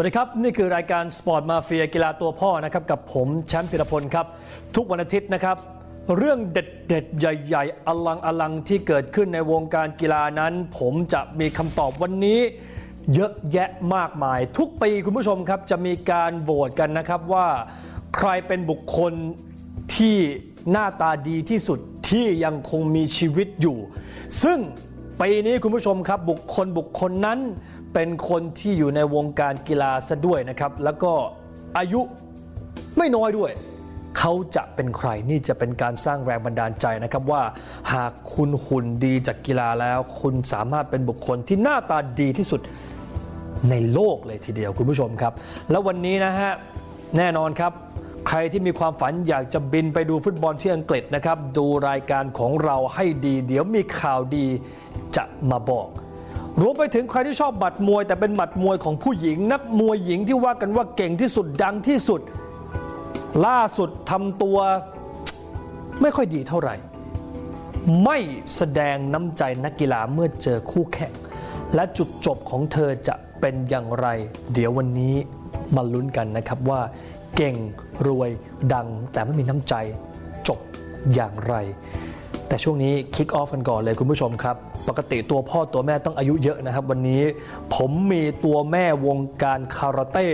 วัสดีครับ นี่คือรายการสปอร์ตมาเฟียกีฬาตัวพ่อนะครับ กับผมแชมป์พิรพลครับ ทุกวันอาทิตย์นะครับ เรื่องเด็ดๆ ใหญ่ๆ อลังอลังที่เกิดขึ้นในวงการกีฬานั้น ผมจะมีคำตอบวันนี้ เยอะแยะมากมาย ทุกปีคุณผู้ชมครับ จะมีการโหวตกันนะครับว่าใครเป็นบุคคลที่หน้าตาดีที่สุดที่ยังคงมีชีวิตอยู่ ซึ่งปีนี้คุณผู้ชมครับบุคคลบุคคลนั้น เป็นคนที่อยู่ในวงการกีฬาซะด้วยนะครับ แล้วก็อายุไม่น้อยด้วย เขาจะเป็นใครนี่จะเป็นการสร้างแรงบันดาลใจนะครับว่า หากคุณหุ่นดีจากกีฬาแล้ว คุณสามารถเป็นบุคคลที่หน้าตาดีที่สุดในโลกเลยทีเดียวคุณผู้ชมครับ แล้ววันนี้นะฮะแน่นอนครับ ใครที่มีความฝันอยากจะบินไปดูฟุตบอลที่อังกฤษนะครับ ดูรายการของเราให้ดี เดี๋ยวมีข่าวดีจะมาบอก รวมไปถึงใครที่ชอบบัตรมวย แต่เป็นบัตรมวยของผู้หญิง นักมวยหญิงที่ว่ากันว่าเก่งที่สุดดังที่สุด ล่าสุดทำตัวไม่ค่อยดีเท่าไหร่ ไม่แสดงน้ำใจนักกีฬาเมื่อเจอคู่แข่ง และจุดจบของเธอจะเป็นอย่างไร เดี๋ยววันนี้มาลุ้นกันนะครับว่า เก่งรวยดังแต่ไม่มีน้ำใจจบอย่างไร แต่ช่วงนี้คิกออฟกันก่อนเลยคุณผู้ชมครับ ปกติตัวพ่อตัวแม่ต้องอายุเยอะนะครับ วันนี้ผมมีตัวแม่วงการคาราเต้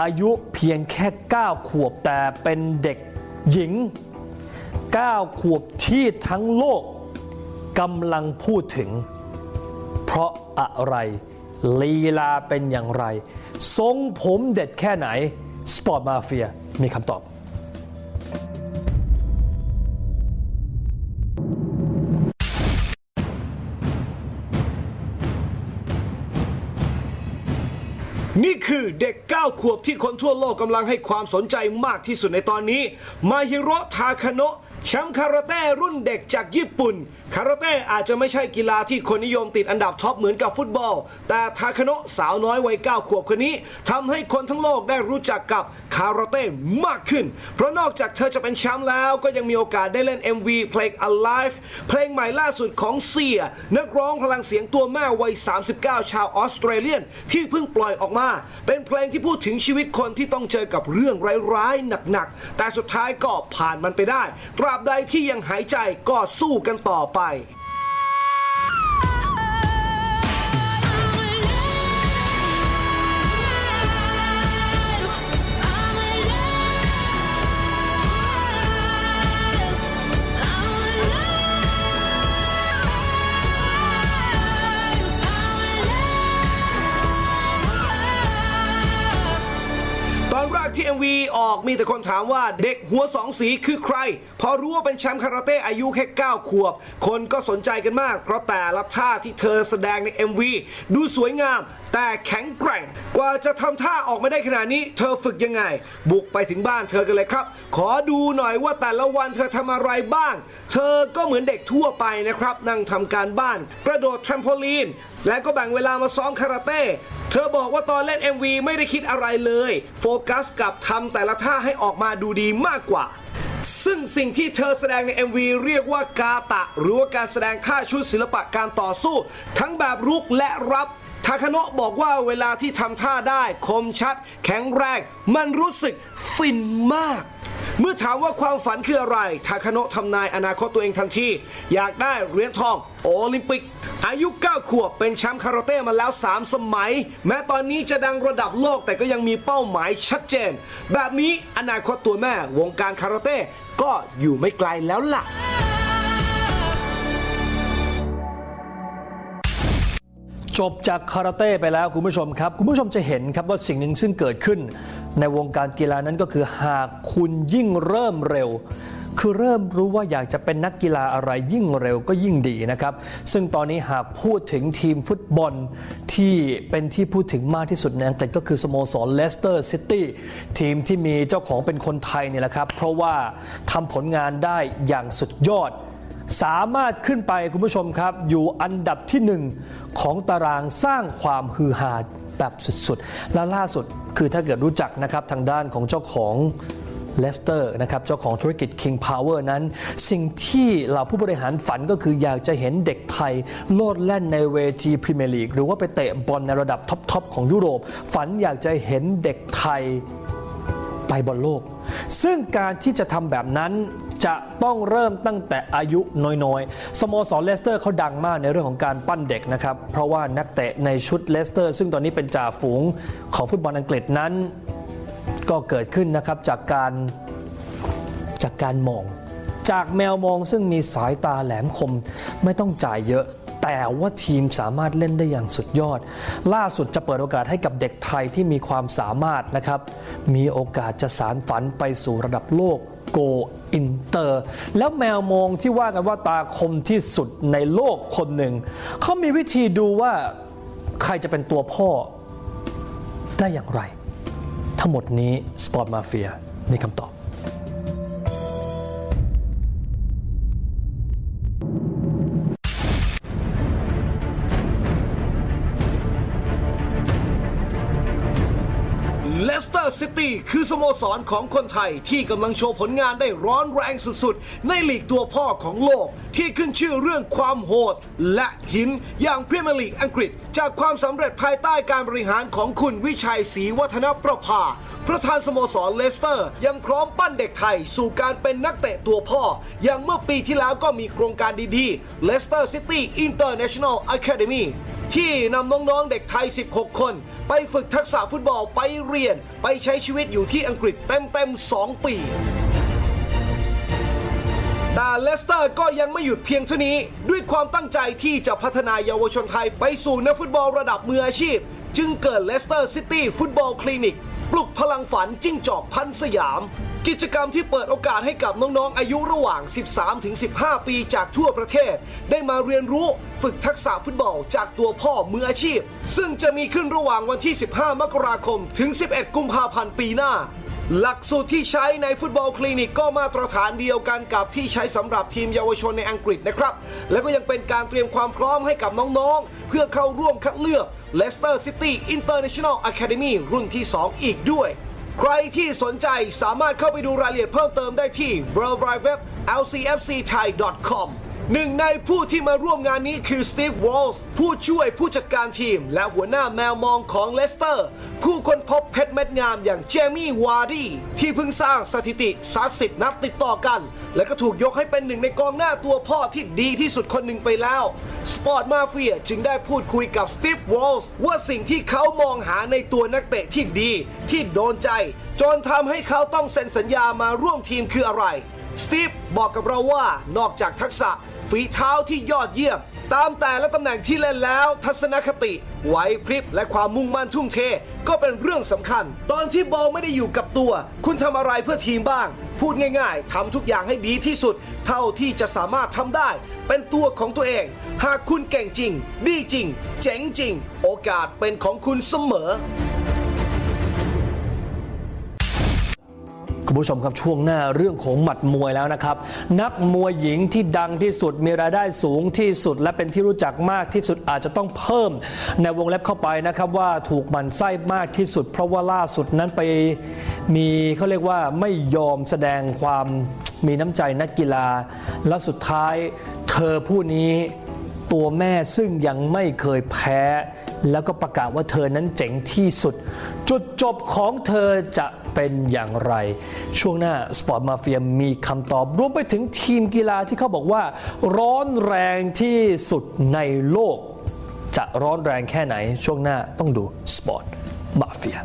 อายุเพียงแค่ 9 ขวบแต่เป็นเด็กหญิง 9 ขวบที่ทั้งโลกกำลังพูดถึง เพราะอะไรลีลาเป็นอย่างไร ทรงผมเด็ดแค่ไหน สปอร์ตมาเฟียมีคำตอบ นี่คือเด็ก 9 ขวบที่คนทั่วโลกกำลังให้ความสนใจมากที่สุดในตอนนี้ มาฮิโรทาคาโนะแชมป์คาราเต้รุ่นเด็กจากญี่ปุ่น คาราเต้อาจจะไม่ใช่กีฬาที่คนนิยมติดอันดับท็อปเหมือนกับฟุตบอล แต่ทาคาโนะสาวน้อยวัย9ขวบคนนี้ทำให้คนทั้งโลกได้รู้จักกับคาราเต้มากขึ้น เพราะนอกจากเธอจะเป็นแชมป์แล้วก็ยังมีโอกาสได้เล่น MV เพลง Alive เพลงใหม่ล่าสุดของเซีย นักร้องพลังเสียงตัวแม่วัย 39 ชาวออสเตรเลียน ที่เพิ่งปล่อยออกมา เป็นเพลงที่พูดถึงชีวิตคนที่ต้องเจอกับเรื่องร้ายๆหนักๆแต่สุดท้ายก็ผ่านมันไปได้ ตราบใดที่ยังหายใจก็สู้กันต่อไปต MV ออกมีแต่คนถามว่าเด็กหัวสองสีคือใคร พอรู้ว่าเป็นแชมป์คาราเต้อายุแค่ 9 ขวบ คนก็สนใจกันมาก เพราะแต่ละท่าที่เธอแสดงใน MV ดูสวยงาม แต่แข็งแกร่ง กว่าจะทำท่าออกมาได้ขนาดนี้ เธอฝึกยังไง บุกไปถึงบ้านเธอกันเลยครับ ขอดูหน่อยว่าแต่ละวันเธอทำอะไรบ้าง เธอก็เหมือนเด็กทั่วไปนะครับ นั่งทำการบ้าน กระโดดแทรมโพลีน และก็แบ่งเวลามาซ้อมคาราเต้ เธอบอกว่าตอนเล่น MV ไม่ได้คิดอะไรเลย โฟกัสกับทำแต่ละท่าให้ออกมาดูดีมากกว่า ซึ่งสิ่งที่เธอแสดงใน MV เรียกว่ากาตะ หรือว่าการแสดงท่าชุดศิลปะการต่อสู้ ทั้งแบบรุกและรับทาคาโนะบอกว่าเวลาที่ทำท่าได้คมชัด แข็งแรง มันรู้สึกฟินมาก เมื่อถามว่าความฝันคืออะไร ทาคาโนะทำนายอนาคตตัวเองทันที อยากได้เหรียญทองโอลิมปิก อายุ 9 ขวบเป็นแชมป์คาราเต้มาแล้ว 3 สมัย แม้ตอนนี้จะดังระดับโลกแต่ก็ยังมีเป้าหมายชัดเจน แบบนี้อนาคตตัวแม่วงการคาราเต้ก็อยู่ไม่ไกลแล้วล่ะ จบจากคาราเต้ไปแล้วคุณผู้ชมครับ คุณผู้ชมจะเห็นครับว่าสิ่งหนึ่งซึ่งเกิดขึ้น ในวงการกีฬานั้นก็คือหากคุณยิ่งเริ่มเร็ว คือเริ่มรู้ว่าอยากจะเป็นนักกีฬาอะไรยิ่งเร็วก็ยิ่งดีนะครับ ซึ่งตอนนี้หากพูดถึงทีมฟุตบอลที่เป็นที่พูดถึงมากที่สุดในอังกฤษก็คือสโมสรเลสเตอร์ซิตี้ทีมที่มีเจ้าของเป็นคนไทยเนี่ยแหละครับ เพราะว่าทำผลงานได้อย่างสุดยอด สามารถขึ้นไปคุณผู้ชมครับ อยู่อันดับที่หนึ่งของตารางสร้างความฮือฮาแบบสุดๆ และล่าสุดคือถ้าเกิดรู้จักนะครับทางด้านของเจ้าของเลสเตอร์นะครับเจ้าของธุรกิจ King Power นั้น สิ่งที่เหล่าผู้บริหารฝันก็คืออยากจะเห็นเด็กไทย โลดแล่นในเวทีพรีเมียร์ลีกหรือว่าไปเตะบอลในระดับท็อป ๆ ของยุโรป ฝันอยากจะเห็นเด็กไทยไปบอลโลก ซึ่งการที่จะทำแบบนั้น จะต้องเริ่มตั้งแต่อายุน้อยๆ สโมสรเลสเตอร์เขาดังมากในเรื่องของการปั้นเด็กนะครับ เพราะว่านักเตะในชุดเลสเตอร์ ซึ่งตอนนี้เป็นจ่าฝูงของฟุตบอลอังกฤษนั้น ก็เกิดขึ้นนะครับจากการจากการมอง จากแมวมองซึ่งมีสายตาแหลมคมไม่ต้องจ่ายเยอะแต่ว่าทีมสามารถเล่นได้อย่างสุดยอด ล่าสุดจะเปิดโอกาสให้กับเด็กไทยที่มีความสามารถนะครับ มีโอกาสจะสารฝันไปสู่ระดับโลก โกอินเตอร์ แล้วแมวมองที่ว่ากันว่าตาคมที่สุดในโลกคนหนึ่ง เขามีวิธีดูว่าใครจะเป็นตัวพ่อได้อย่างไร ทั้งหมดนี้สปอร์ตมาเฟียมีคำตอบ ซิตี้คือสโมสรของคนไทยที่กำลังโชว์ผลงานได้ร้อนแรงสุดๆ ในลีกตัวพ่อของโลก ที่ขึ้นชื่อเรื่องความโหด และหินอย่างพรีเมียร์ลีกอังกฤษ จากความสำเร็จภายใต้การบริหารของคุณวิชัยศรีวัฒนประภา ประธานสโมสรเลสเตอร์ ยังพร้อมปั้นเด็กไทยสู่การเป็นนักเตะตัวพ่อ อย่างเมื่อปีที่แล้วก็มีโครงการดีๆ Leicester City International Academy ที่นำน้องๆเด็กไทย 16 คน ไปฝึกทักษะฟุตบอลไปเรียนไปใช้ชีวิตอยู่ที่อังกฤษเต็มๆ 2 ปีแต่เลสเตอร์ก็ยังไม่หยุดเพียงเท่านี้ ด้วยความตั้งใจที่จะพัฒนายาวชนไทยไปสู่นักฟุตบอลระดับมืออาชีพ จึงเกิดเลสเตอร์ซิตี้ฟุตบอลคลินิก ปลุกพลังฝันจิ้งจอกพันสยาม กิจกรรมที่เปิดโอกาสให้กับน้องๆ อายุระหว่าง 13-15 ปีจากทั่วประเทศ ได้มาเรียนรู้ฝึกทักษะฟุตบอลจากตัวพ่อมืออาชีพ ซึ่งจะมีขึ้นระหว่างวันที่ 15 มกราคม ถึง 11 กุมภาพันธ์ปีหน้า หลักสูตรที่ใช้ในฟุตบอลคลินิกก็มาตรฐานเดียวกันกับที่ใช้สำหรับทีมเยาวชนในอังกฤษนะครับ แล้วก็ยังเป็นการเตรียมความพร้อมให้กับน้องๆ เพื่อเข้าร่วมคัดเลือก Leicester City International Academy รุ่นที่ 2 อีกด้วย ใครที่สนใจสามารถเข้าไปดูรายละเอียดเพิ่มเติมได้ที่ www.lcfcthai.com หนึ่งในผู้ที่มาร่วมงานนี้คือสตีฟวอลส์ผู้ช่วยผู้จัดการทีม และหัวหน้าแมวมองของเลสเตอร์ ผู้ค้นพบเพชรเม็ดงามอย่างเจมี่วาร์ดี้ที่เพิ่งสร้างสถิติ30นัดติดต่อกัน และก็ถูกยกให้เป็นหนึ่งในกองหน้าตัวพ่อที่ดีที่สุดคนหนึ่งไปแล้วสปอร์ตมาเฟียจึงได้พูดคุยกับสตีฟวอลส์ว่าสิ่งที่เขามองหาในตัวนักเตะที่ดีที่โดนใจ จนทำให้เขาต้องเซ็นสัญญามาร่วมทีมคืออะไรสตีฟบอกกับเราว่านอกจากทักษะ ฝีเท้าที่ยอดเยี่ยม ตามแต่ละตำแหน่งที่เล่นแล้ว ทัศนคติ ไหวพริบและความมุ่งมั่นทุ่มเท ก็เป็นเรื่องสำคัญ ตอนที่บอลไม่ได้อยู่กับตัว คุณทำอะไรเพื่อทีมบ้าง พูดง่ายๆทำทุกอย่างให้ดีที่สุด เท่าที่จะสามารถทำได้ เป็นตัวของตัวเอง หากคุณเก่งจริง ดีจริง เจ๋งจริง โอกาสเป็นของคุณเสมอ คุณผู้ชมครับช่วงหน้าเรื่องของหมัดมวยแล้วนะครับ นักมวยหญิงที่ดังที่สุดมีรายได้สูงที่สุด และเป็นที่รู้จักมากที่สุดอาจจะต้องเพิ่ม ในวงเล็บเข้าไปนะครับว่าถูกหมันไส้มากที่สุด เพราะว่าล่าสุดนั้นไปมีเขาเรียกว่าไม่ยอมแสดงความมีน้ำใจนักกีฬา และสุดท้ายเธอผู้นี้ตัวแม่ซึ่งยังไม่เคยแพ้ แล้วก็ประกาศว่าเธอนั้นเจ๋งที่สุด จุดจบของเธอจะ เป็นอย่างไร ช่วงหน้าสปอร์ตมาเฟียมีคำตอบ รวมไปถึงทีมกีฬาที่เขาบอกว่า ร้อนแรงที่สุดในโลก จะร้อนแรงแค่ไหน ช่วงหน้าต้องดูสปอร์ตมาเฟีย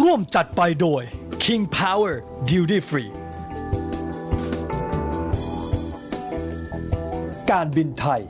ร่วมจัดไปโดย King Power Duty Free การบินไทย